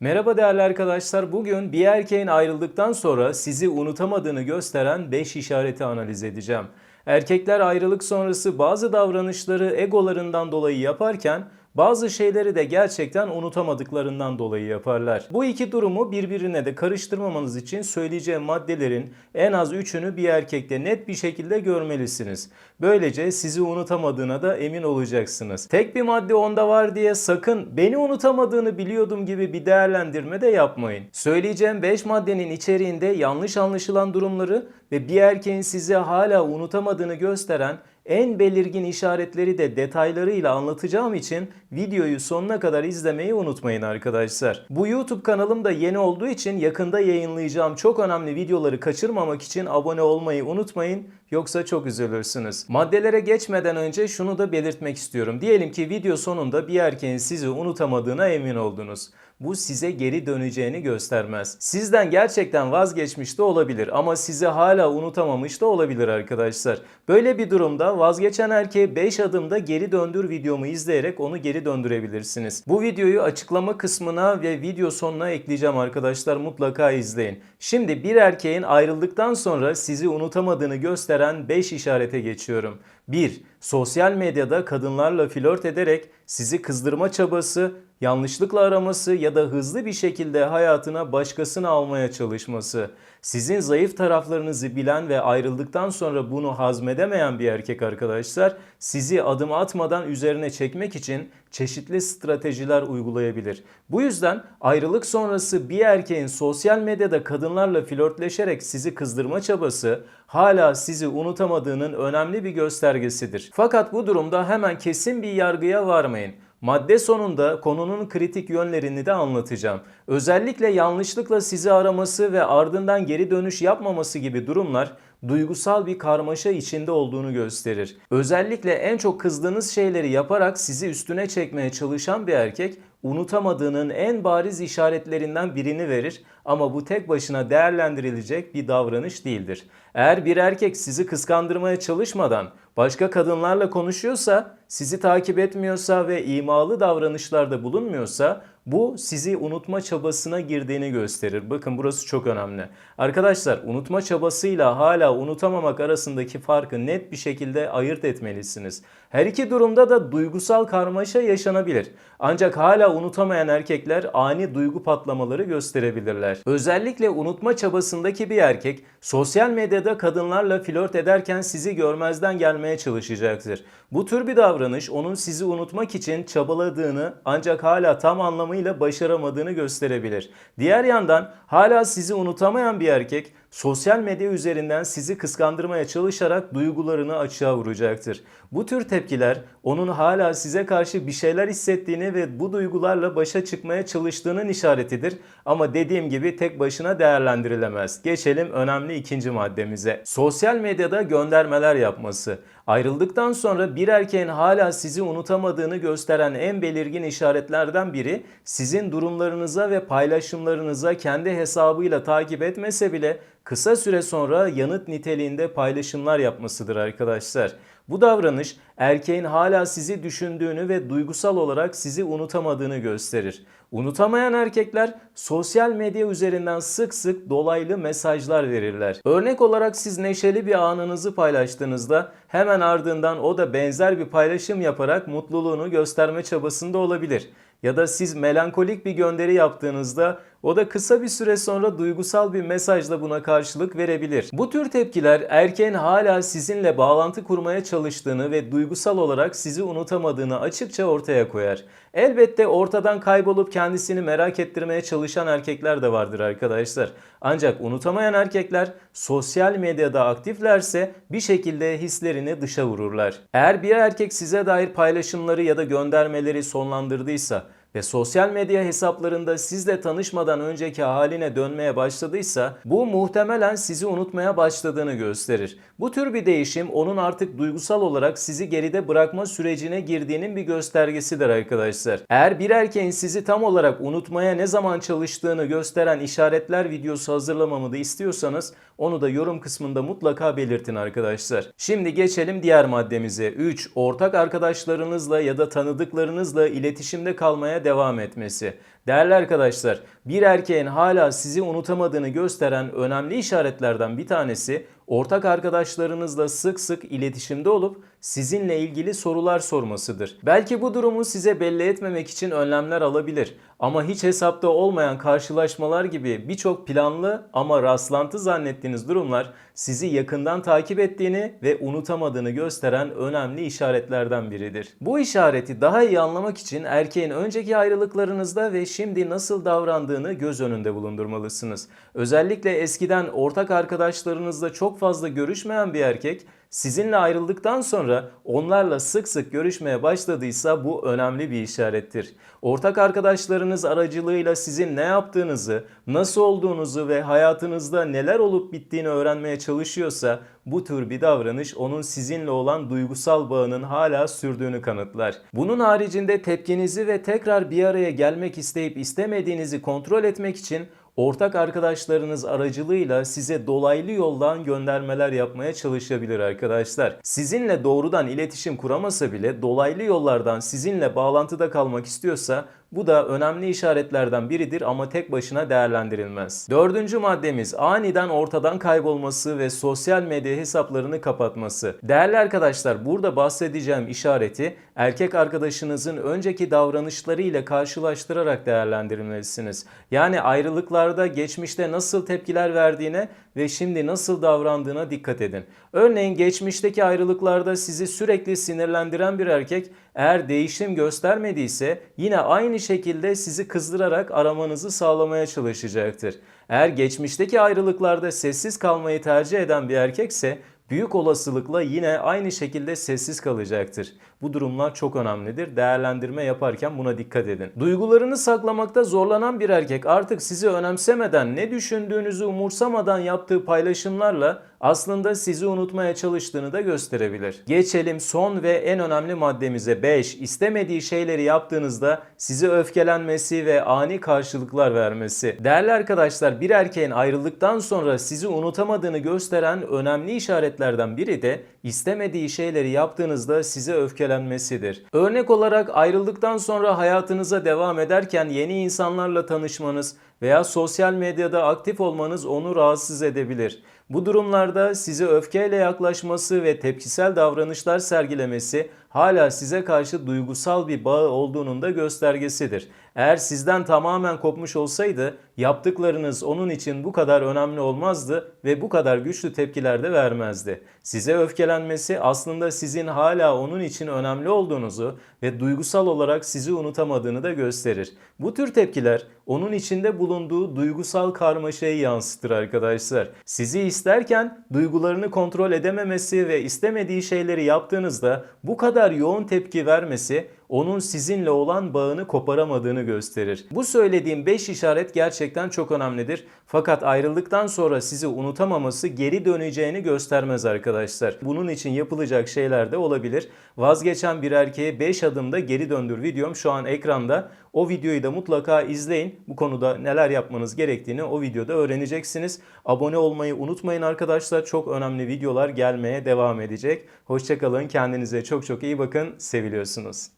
Merhaba değerli arkadaşlar. Bugün bir erkeğin ayrıldıktan sonra sizi unutamadığını gösteren 5 işareti analiz edeceğim. Erkekler ayrılık sonrası bazı davranışları egolarından dolayı yaparken bazı şeyleri de gerçekten unutamadıklarından dolayı yaparlar. Bu iki durumu birbirine de karıştırmamanız için söyleyeceğim maddelerin en az üçünü bir erkekte net bir şekilde görmelisiniz. Böylece sizi unutamadığına da emin olacaksınız. Tek bir madde onda var diye sakın beni unutamadığını biliyordum gibi bir değerlendirme de yapmayın. Söyleyeceğim 5 maddenin içeriğinde yanlış anlaşılan durumları ve bir erkeğin sizi hala unutamadığını gösteren en belirgin işaretleri de detaylarıyla anlatacağım için videoyu sonuna kadar izlemeyi unutmayın arkadaşlar. Bu YouTube kanalım da yeni olduğu için yakında yayınlayacağım çok önemli videoları kaçırmamak için abone olmayı unutmayın. Yoksa çok üzülürsünüz. Maddelere geçmeden önce şunu da belirtmek istiyorum. Diyelim ki video sonunda bir erkeğin sizi unutamadığına emin oldunuz. Bu size geri döneceğini göstermez. Sizden gerçekten vazgeçmiş de olabilir ama sizi hala unutamamış da olabilir arkadaşlar. Böyle bir durumda vazgeçen erkeğe 5 adımda geri döndür videomu izleyerek onu geri döndürebilirsiniz. Bu videoyu açıklama kısmına ve video sonuna ekleyeceğim arkadaşlar mutlaka izleyin. Şimdi bir erkeğin ayrıldıktan sonra sizi unutamadığını gösteren 5 işarete geçiyorum. 1. Sosyal medyada kadınlarla flört ederek sizi kızdırma çabası, yanlışlıkla araması ya da hızlı bir şekilde hayatına başkasını almaya çalışması. Sizin zayıf taraflarınızı bilen ve ayrıldıktan sonra bunu hazmedemeyen bir erkek arkadaşlar sizi adım atmadan üzerine çekmek için çeşitli stratejiler uygulayabilir. Bu yüzden ayrılık sonrası bir erkeğin sosyal medyada kadınlarla flörtleşerek sizi kızdırma çabası hala sizi unutamadığının önemli bir göstergesidir. Fakat bu durumda hemen kesin bir yargıya varmayın. Madde sonunda konunun kritik yönlerini de anlatacağım. Özellikle yanlışlıkla sizi araması ve ardından geri dönüş yapmaması gibi durumlar duygusal bir karmaşa içinde olduğunu gösterir. Özellikle en çok kızdığınız şeyleri yaparak sizi üstüne çekmeye çalışan bir erkek unutamadığının en bariz işaretlerinden birini verir ama bu tek başına değerlendirilecek bir davranış değildir. Eğer bir erkek sizi kıskandırmaya çalışmadan başka kadınlarla konuşuyorsa, sizi takip etmiyorsa ve imalı davranışlarda bulunmuyorsa bu sizi unutma çabasına girdiğini gösterir. Bakın burası çok önemli. Arkadaşlar unutma çabasıyla hala unutamamak arasındaki farkı net bir şekilde ayırt etmelisiniz. Her iki durumda da duygusal karmaşa yaşanabilir. Ancak hala unutamayan erkekler ani duygu patlamaları gösterebilirler. Özellikle unutma çabasındaki bir erkek sosyal medyada kadınlarla flört ederken sizi görmezden gelmeye çalışacaktır. Bu tür bir davranış onun sizi unutmak için çabaladığını ancak hala tam anlamıyla başaramadığını gösterebilir. Diğer yandan hala sizi unutamayan bir erkek sosyal medya üzerinden sizi kıskandırmaya çalışarak duygularını açığa vuracaktır. Bu tür tepkiler onun hala size karşı bir şeyler hissettiğini ve bu duygularla başa çıkmaya çalıştığının işaretidir. Ama dediğim gibi tek başına değerlendirilemez. Geçelim önemli ikinci maddemize. Sosyal medyada göndermeler yapması. Ayrıldıktan sonra bir erkeğin hala sizi unutamadığını gösteren en belirgin işaretlerden biri sizin durumlarınıza ve paylaşımlarınıza kendi hesabıyla takip etmese bile kısa süre sonra yanıt niteliğinde paylaşımlar yapmasıdır arkadaşlar. Bu davranış erkeğin hala sizi düşündüğünü ve duygusal olarak sizi unutamadığını gösterir. Unutamayan erkekler sosyal medya üzerinden sık sık dolaylı mesajlar verirler. Örnek olarak siz neşeli bir anınızı paylaştığınızda hemen ardından o da benzer bir paylaşım yaparak mutluluğunu gösterme çabasında olabilir. Ya da siz melankolik bir gönderi yaptığınızda o da kısa bir süre sonra duygusal bir mesajla buna karşılık verebilir. Bu tür tepkiler erkeğin hala sizinle bağlantı kurmaya çalıştığını ve duygusal olarak sizi unutamadığını açıkça ortaya koyar. Elbette ortadan kaybolup kendisini merak ettirmeye çalışan erkekler de vardır arkadaşlar. Ancak unutamayan erkekler sosyal medyada aktiflerse bir şekilde hislerini dışa vururlar. Eğer bir erkek size dair paylaşımları ya da göndermeleri sonlandırdıysa ve sosyal medya hesaplarında sizle tanışmadan önceki haline dönmeye başladıysa bu muhtemelen sizi unutmaya başladığını gösterir. Bu tür bir değişim onun artık duygusal olarak sizi geride bırakma sürecine girdiğinin bir göstergesidir arkadaşlar. Eğer bir erkeğin sizi tam olarak unutmaya ne zaman çalıştığını gösteren işaretler videosu hazırlamamı da istiyorsanız onu da yorum kısmında mutlaka belirtin arkadaşlar. Şimdi geçelim diğer maddemize. 3. Ortak arkadaşlarınızla ya da tanıdıklarınızla iletişimde kalmaya devam etmesi. Değerli arkadaşlar, bir erkeğin hala sizi unutamadığını gösteren önemli işaretlerden bir tanesi ortak arkadaşlarınızla sık sık iletişimde olup sizinle ilgili sorular sormasıdır. Belki bu durumu size belli etmemek için önlemler alabilir ama hiç hesapta olmayan karşılaşmalar gibi birçok planlı ama rastlantı zannettiğiniz durumlar sizi yakından takip ettiğini ve unutamadığını gösteren önemli işaretlerden biridir. Bu işareti daha iyi anlamak için erkeğin önceki ayrılıklarınızda ve şimdi nasıl davrandığını göz önünde bulundurmalısınız. Özellikle eskiden ortak arkadaşlarınızla çok fazla görüşmeyen bir erkek sizinle ayrıldıktan sonra onlarla sık sık görüşmeye başladıysa bu önemli bir işarettir. Ortak arkadaşlarınız aracılığıyla sizin ne yaptığınızı, nasıl olduğunuzu ve hayatınızda neler olup bittiğini öğrenmeye çalışıyorsa bu tür bir davranış onun sizinle olan duygusal bağının hala sürdüğünü kanıtlar. Bunun haricinde tepkinizi ve tekrar bir araya gelmek isteyip istemediğinizi kontrol etmek için ortak arkadaşlarınız aracılığıyla size dolaylı yoldan göndermeler yapmaya çalışabilir arkadaşlar. Sizinle doğrudan iletişim kuramasa bile dolaylı yollardan sizinle bağlantıda kalmak istiyorsa bu da önemli işaretlerden biridir ama tek başına değerlendirilmez. Dördüncü maddemiz aniden ortadan kaybolması ve sosyal medya hesaplarını kapatması. Değerli arkadaşlar burada bahsedeceğim işareti erkek arkadaşınızın önceki davranışlarıyla karşılaştırarak değerlendirmelisiniz. Yani ayrılıklarda geçmişte nasıl tepkiler verdiğine ve şimdi nasıl davrandığına dikkat edin. Örneğin geçmişteki ayrılıklarda sizi sürekli sinirlendiren bir erkek eğer değişim göstermediyse yine aynı şekilde sizi kızdırarak aramanızı sağlamaya çalışacaktır. Eğer geçmişteki ayrılıklarda sessiz kalmayı tercih eden bir erkekse büyük olasılıkla yine aynı şekilde sessiz kalacaktır. Bu durumlar çok önemlidir. Değerlendirme yaparken buna dikkat edin. Duygularını saklamakta zorlanan bir erkek artık sizi önemsemeden, ne düşündüğünüzü umursamadan yaptığı paylaşımlarla aslında sizi unutmaya çalıştığını da gösterebilir. Geçelim son ve en önemli maddemize 5. İstemediği şeyleri yaptığınızda sizi öfkelenmesi ve ani karşılıklar vermesi. Değerli arkadaşlar bir erkeğin ayrıldıktan sonra sizi unutamadığını gösteren önemli işaretlerden biri de istemediği şeyleri yaptığınızda size öfkelenmesidir. Örnek olarak ayrıldıktan sonra hayatınıza devam ederken yeni insanlarla tanışmanız veya sosyal medyada aktif olmanız onu rahatsız edebilir. Bu durumlarda size öfkeyle yaklaşması ve tepkisel davranışlar sergilemesi hala size karşı duygusal bir bağı olduğunun da göstergesidir. Eğer sizden tamamen kopmuş olsaydı yaptıklarınız onun için bu kadar önemli olmazdı ve bu kadar güçlü tepkiler de vermezdi. Size öfkelenmesi aslında sizin hala onun için önemli olduğunuzu ve duygusal olarak sizi unutamadığını da gösterir. Bu tür tepkiler onun içinde bulunduğu duygusal karmaşayı yansıtır arkadaşlar. Sizi isterken duygularını kontrol edememesi ve istemediği şeyleri yaptığınızda bu kadar yoğun tepki vermesi onun sizinle olan bağını koparamadığını gösterir. Bu söylediğim 5 işaret gerçekten çok önemlidir. Fakat ayrıldıktan sonra sizi unutamaması geri döneceğini göstermez arkadaşlar. Bunun için yapılacak şeyler de olabilir. Vazgeçen bir erkeğe 5 adımda geri döndür videom şu an ekranda. O videoyu da mutlaka izleyin. Bu konuda neler yapmanız gerektiğini o videoda öğreneceksiniz. Abone olmayı unutmayın arkadaşlar. Çok önemli videolar gelmeye devam edecek. Hoşçakalın. Kendinize çok çok iyi bakın. Seviliyorsunuz.